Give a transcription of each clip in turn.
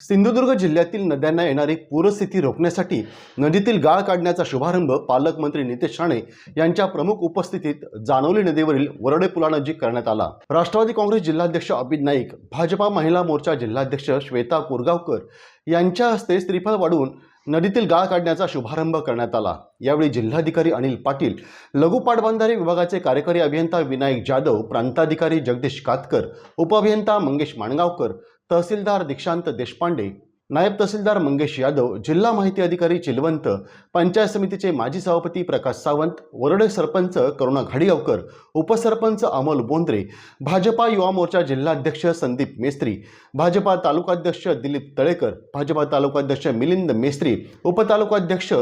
सिंधुदुर्ग जिल्ह्यातील नद्यांना येणारी पूरस्थिती रोखण्यासाठी नदीतील गाळ काढण्याचा शुभारंभ पालकमंत्री नितेश राणे यांच्या प्रमुख उपस्थितीत जानोली नदीवरील वरडे पुलानजीक करण्यात आला. राष्ट्रवादी काँग्रेस जिल्हाध्यक्ष अभित नाईक भाजपा महिला मोर्चा जिल्हाध्यक्ष श्वेता कोरगावकर यांच्या हस्ते श्रीफळ वाढवून नदीतील गाळ काढण्याचा शुभारंभ करण्यात आला. यावेळी जिल्हाधिकारी अनिल पाटील लघु पाटबंधारे विभागाचे कार्यकारी अभियंता विनायक जाधव प्रांताधिकारी जगदीश कातकर उपअभियंता मंगेश माणगावकर तहसीलदार दीक्षांत देशपांडे नायब तहसीलदार मंगेश यादव जिल्हा माहिती अधिकारी चिलवंत पंचायत समितीचे माजी सभापती प्रकाश सावंत वरडे सरपंच करुणा घाडीगावकर उपसरपंच अमोल बोंद्रे भाजपा युवा मोर्चा जिल्हाध्यक्ष संदीप मेस्त्री भाजपा तालुकाध्यक्ष दिलीप तळेकर भाजपा तालुकाध्यक्ष मिलिंद मेस्त्री उपतालुकाध्यक्ष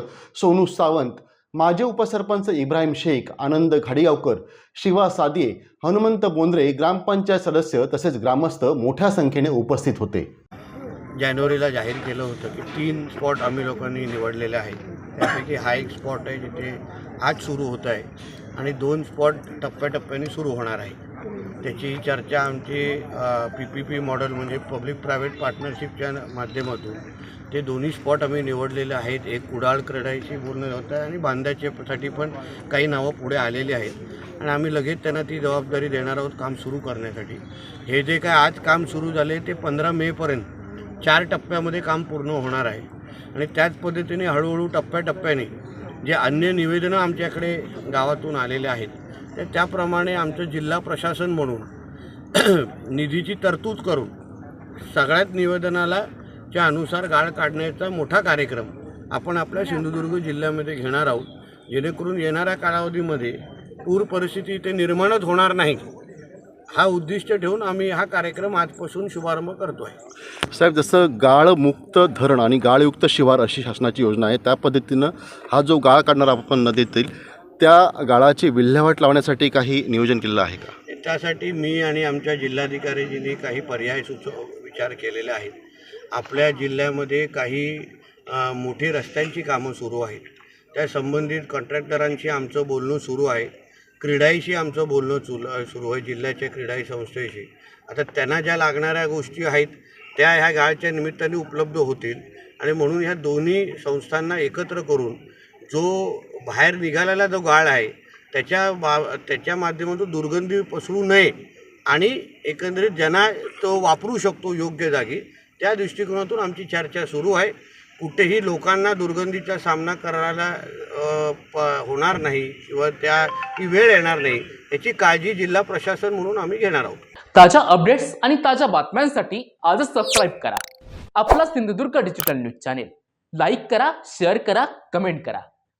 सोनू सावंत माजी उपसरपंच इब्राहिम शेख आनंद घाडीगावकर शिवा सादिये हनुमंत बोंद्रे ग्रामपंचायत सदस्य तसेच ग्रामस्थ मोठ्या संख्येने उपस्थित होते. जानेवारीला जाहीर केलं होतं की तीन स्पॉट आम्ही लोकांनी निवडलेले आहेत. त्यापैकी हा एक स्पॉट आहे जिथे आज सुरू होत आहे आणि दोन स्पॉट टप्प्याटप्प्याने सुरू होणार आहे. त्याची चर्चा आमची पी पी पी मॉडेल म्हणजे पब्लिक प्रायव्हेट पार्टनरशिपच्या माध्यमातून. ते दोन्ही स्पॉट आम्ही निवडलेले आहेत. एक कुडाळ क्रीडाईशी पूर्ण होतं आहे आणि बांधाच्यासाठी पण काही नावं पुढे आलेली आहेत. आणि आम्ही लगेच त्यांना ती जबाबदारी देणार आहोत काम सुरू करण्यासाठी. हे जे काय आज काम सुरू झाले ते पंधरा मेपर्यंत चार टप्प्यामध्ये काम पूर्ण होणार आहे. आणि त्याच पद्धतीने हळूहळू टप्प्याटप्प्याने जे अन्य निवेदनं आमच्याकडे गावातून आलेले आहेत तर त्याप्रमाणे आमचं जिल्हा प्रशासन म्हणून निधीची तरतूद करून सगळ्यात निवेदनाला च्या अनुसार गाळ काढण्याचा मोठा कार्यक्रम आपण आपल्या सिंधुदुर्ग जिल्ह्यामध्ये घेणार आहोत. जेणेकरून येणाऱ्या कालावधीमध्ये पूर परिस्थिती इथे निर्माणच होणार नाही. हा उद्दिष्ट ठेवून आम्ही हा कार्यक्रम आजपासून शुभारंभ करतो आहे साहेब जसं गाळमुक्त धरण आणि गाळयुक्त शिवार अशी शासनाची योजना आहे त्या पद्धतीनं हा जो गाळ काढणार आपण नदीतील त्या गाळाची विल्हेवाट लावण्यासाठी काही नियोजन केलेलं आहे का? त्यासाठी मी आणि आमच्या जिल्हाधिकारीजींनी काही पर्याय सुचव विचार केलेले आहेत. आपल्या जिल्ह्यामध्ये काही मोठी रस्त्यांची कामं सुरू आहेत. त्या संबंधित कॉन्ट्रॅक्टरांशी आमचं बोलणं सुरू आहे. क्रीडाईशी आमचं बोलणं चुल सुरू आहे जिल्ह्याच्या क्रीडाई संस्थेशी. आता त्यांना ज्या लागणाऱ्या गोष्टी आहेत त्या ह्या गाळच्या निमित्ताने उपलब्ध होतील. आणि म्हणून ह्या दोन्ही संस्थांना एकत्र करून जो बाहेर निघालेला जो गाळ आहे त्याच्या बा त्याच्या माध्यमातून दुर्गंधी पसरू नये आणि एकंदरीत ज्यांना तो वापरू शकतो योग्य जागी त्या दृष्टिकोनातून आमची चर्चा सुरू आहे. कुठेही लोकांना दुर्गंधीचा सामना करायला प होणार नाही किंवा त्या ती वेळ येणार नाही याची काळजी जिल्हा प्रशासन म्हणून आम्ही घेणार आहोत. ताज्या अपडेट्स आणि ताज्या बातम्यांसाठी आजच सबस्क्राईब करा. आपला Sindhudurg digital news channel like करा शेअर करा कमेंट करा.